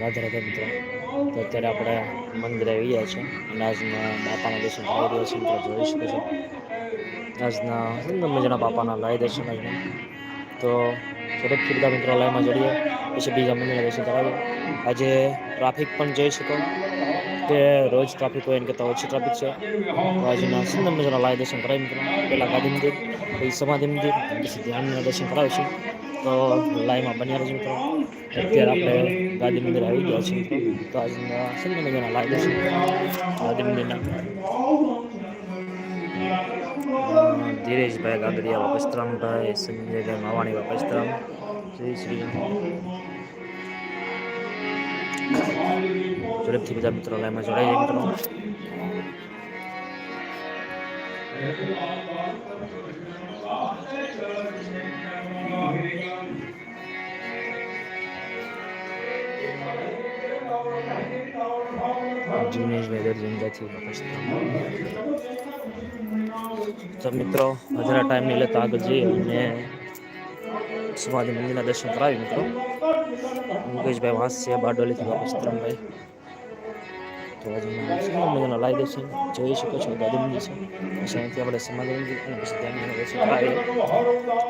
રાધે રાધે મિત્રો. તો અત્યારે આપણે મંદિરે આવી ગયા છે. અને આજના બાપાના દર્શન કરાવી રહ્યા છે. જોઈ શકો છો. આજના સુંદર મજાના બાપાના લાય દર્શન આજના. તો ઝડપથી બધા મિત્રો લાઈમાં જડીએ. પછી બીજા મંદિરના દર્શન કરાવીએ. આજે ટ્રાફિક પણ જોઈ શકો કે રોજ ટ્રાફિક હોય એને કરતાં ઓછી ટ્રાફિક છે. તો આજના સુંદર મજાના લાય દર્શન કરાવી મિત્રો. પહેલાં ગાંધી મંદિર, પછી સમાધિ મંદિર. પછી ધ્યાનના દર્શન કરાવીશું. તો લાઈવમાં બન્યા રહેજો મિત્રો અત્યારે આપણે ગાંધી મંદિર આવી ગયા છીએ. મિત્રો તો આજના સંજય મંદિરના લાઈવ દર્શન. ગાંધી મંદિરના. ધીરેશભાઈ ગાગડિયા વાપસ્તરામભાઈ સંજયભાઈ માવાણી વાપસ્તરામ શ્રી શ્રી ઝડપથી બધા મિત્રો લાઈવમાં જોડાઈ જાય મિત્રો જીનેશભાઈ દર્જનજાથી વાપસ્તરામ તો મિત્રો વધારે ટાઈમ નહીં લેતા આગળ જઈએ અને સમાધિ મંદિરના દર્શન કરાવી મિત્રો. મુકેશભાઈ વાંસી બારડોલીથી વાપસ્તરામભાઈ તો લાઈ દેશે જોઈ શકો છો દાદી મંદિર છે. અહીંથી આપણે સમાધિ દર્શન કરાવીએ.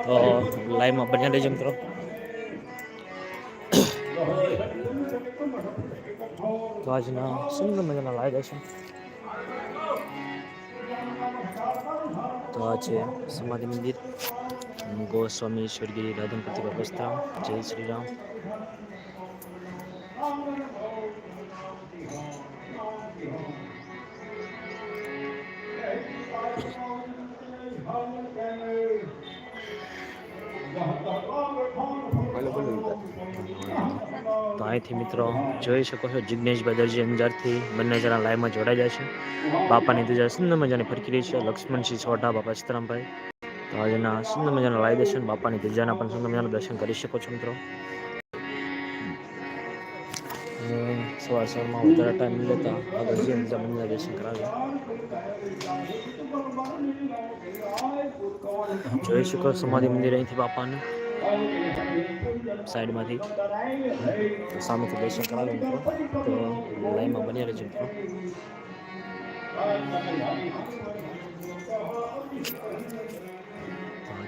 તો લાઈવમાં બન્યા રહેજો મિત્રો. તો આજના સુંદર મજાના લાગે છે તો આ છે સમાધિ મંદિર ગોસ્વામી ઈશ્વરગીરી રાધનપતિ બાપસ્તા જય શ્રી રામ તો અહીંથી મિત્રો જોઈ શકો છો. જિજ્ઞેશભાઈ દરજી અંજારથી બંને જણા લાઈવમાં જોડાઈ જાય છે. બાપાની ધજા સુંદર મજાની ફરકી રહી છે. લક્ષ્મણસિંહ સોઢા, બાપા સીતારામભાઈ તો આજના સુંદર મજાના લાઈવ દર્શન, બાપાની ધજાના પણ સુંદર મજાના દર્શન કરી શકો છો મિત્રો. સવાર સવારમાં વધારે ટાઈમ લેતા આગળ બીજા મંદિરના દર્શન કરાવે. જોઈ શકો સમાધિ મંદિર અહીંથી બાપાને. સાઈડમાંથી. સામેથી દર્શન કરાવી મિત્રો તો લાઈનમાં બન્યા રહેજો મિત્રો.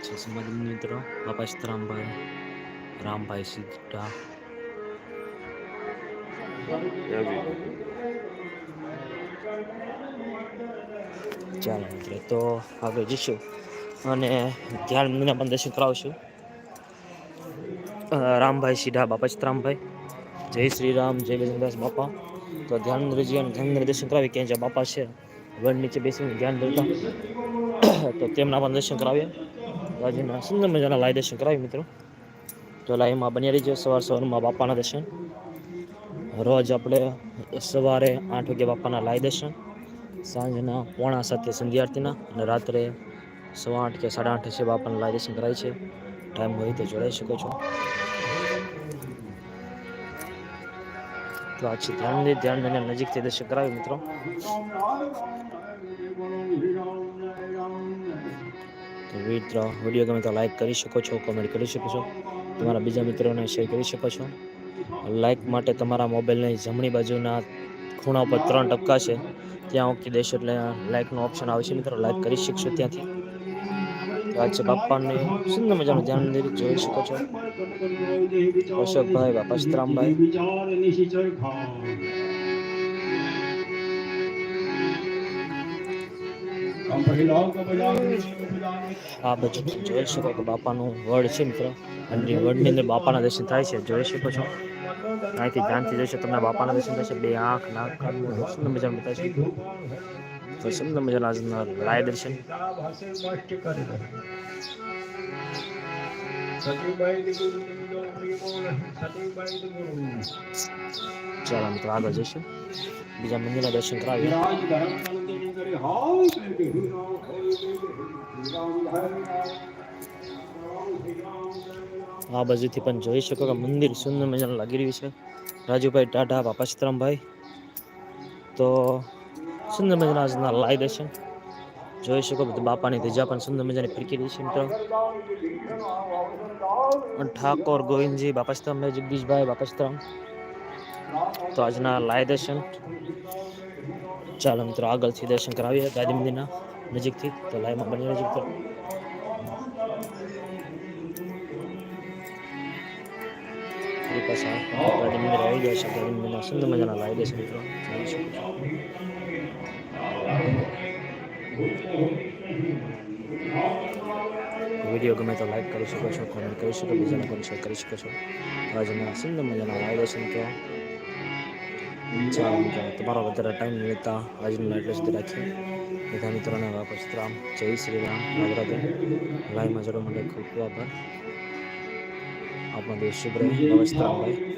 છે સમાધિ મિત્રો બાપા સીતારામભાઈ રામભાઈ સીધા. ચાલો મિત્રો, તો આગળ જઈશું. અને ધ્યાન મંદિરના પણ દર્શન કરાવશું. રામભાઈ સીધા બાપા સીતારામભાઈ જય શ્રી રામ, જય બજરંગદાસ બાપા. તો ધ્યાન મંદિરજી અને ધ્યાન દર્શન કરાવી ક્યાં જ્યાં બાપા છે વડ નીચે બેસીને ધ્યાન ધરતા. તો તેમના પણ દર્શન કરાવ્યા રાજીના સુંદર મજાના લાય દર્શન કરાવી મિત્રો. તો લાઈમાં બની રહીજો સવાર સવારમાં બાપાના દર્શન. રોજ આપણે સવારે આઠ વાગે બાપાના લાય દર્શન. સાંજના પોણા સાતે સંધ્યા આરતીના અને રાત્રે સવા આઠ કે સાડા આઠે છે બાપાના લાય દર્શન કરાય છે. ટાઈમ હોય તો જોડાઈ શકો છો. તો આ છે ધ્યાન મંદિર ધ્યાન મંદિર નજીકથી દર્શન કરાવી મિત્રો. તો મિત્રો વીડિયો ગમે તો લાઈક કરી શકો છો કોમેન્ટ કરી શકો છો. તમારા બીજા મિત્રોને શેર કરી શકો છો. લાઈક માટે તમારા મોબાઈલની જમણી બાજુના ખૂણા ઉપર ત્રણ ટપકા છે. ત્યાં ઓકી દેશો એટલે લાઈકનો ઓપ્શન આવશે મિત્રો. લાઈક કરી શકશો ત્યાંથી. આ છે બાપાને સુંદર મજાનું ધ્યાન મંદિર જોઈ શકો છો. અશોકભાઈ બાપા સીતરામભાઈ આ બધું જોઈ શકો કે બાપાનું વડ છે મિત્ર. અને વડની અંદર બાપાના દર્શન થાય છે, જોઈ શકો છો. અહીંથી ધ્યાનથી જોઈશો તમને બાપાના દર્શન થશે બે આંખ, નાક, કાન સુંદર મજાનું બતાવશે તો સુંદર મજાના આજના લાય દર્શન. ચાલો મિત્રો, આગળ જઈશું. બીજા મંદિરના દર્શન કરાવીએ. આ બાજુથી પણ જોઈ શકો કે મંદિર સુંદર મજાનું લાગી રહ્યું છે. રાજુભાઈ ટાઢા બાપા સીતરામભાઈ. તો સુંદર મજાના આજના લાઈ દર્શન જોઈ શકો બધું બાપાની ધજા પણ સુંદર મજાની ફરકી રહી છે મિત્રો ઠાકોર ગોવિંદજી બાપા સીતરામભાઈ જગદીશભાઈ બાપા સીતરામ તો આજના લાય દર્શન ચાલો મિત્રો આગળથી દર્શન કરાવીએ ગાંધી મંદિરના નજીકથી તો લાઈવમાં બની રહેજો મિત્રો આપણી પાસે ગાંધી મંદિર આવી ગયા છે ગાંધી મંદિરના સુંદર મજાના લાય દર્શન મિત્રો. જોઈ શકો છો વીડિયો ગમે તો લાઈક કરી શકો છો કોમેન્ટ કરી શકો બીજાને પણ શેર કરી શકો છો. આજના સુંદર મજાના લાવી દર્શન તો ચાલો મિત્રો, તમારો વધારે ટાઈમ લેતા આજનું લાઈટ સુધી રાખીએ. બધા મિત્રોને વાપસ રામ જય શ્રી રામ. રાધે રાધે લાઈવમાં જરૂર માટે ખૂબ ખૂબ આભાર. આપણો દેશ શુભ રહે નમસ્કાર ભાઈ